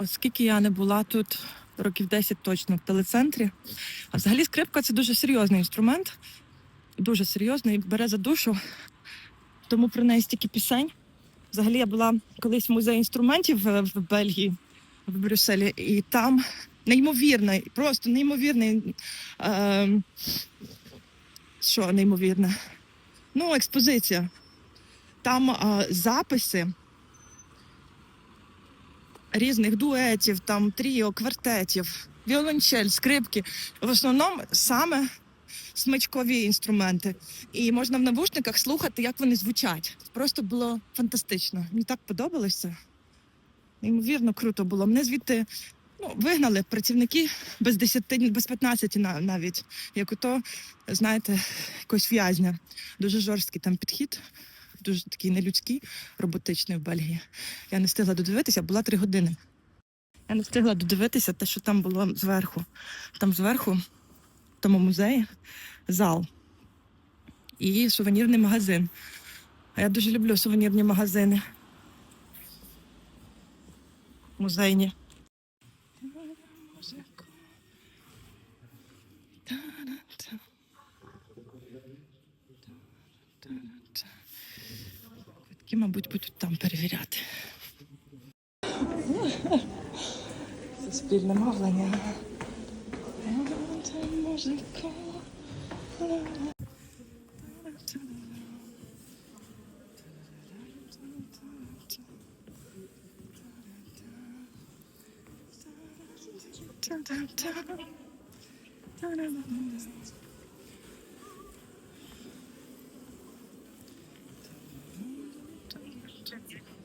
оскільки я не була тут років 10 точно в телецентрі. А взагалі скрипка це дуже серйозний інструмент, дуже серйозний, бере за душу. Тому про неї стільки пісень. Взагалі я була колись в музеї інструментів в, Бельгії, в Брюсселі, і там неймовірний, просто неймовірний. Е, що неймовірне? Ну, експозиція. Там е, записи різних дуетів, там тріо, квартетів, віолончель, скрипки. В основному саме смичкові інструменти. І можна в навушниках слухати, як вони звучать. Просто було фантастично. Мені так подобалося. Неймовірно круто було. Мене звідти ну, вигнали працівники без 10, без 15 на- навіть. Як ото, знаєте, якось в'язня. Дуже жорсткий там підхід, дуже такий нелюдський, роботичний в Бельгії. Я не встигла додивитися, була три години. Я не встигла додивитися те, що там було зверху. Там зверху, в тому музеї, зал і сувенірний магазин. А я дуже люблю сувенірні магазини. Музейні. Квитки, мабуть, будуть там перевіряти. Суспільне мовлення. Музика. emergency.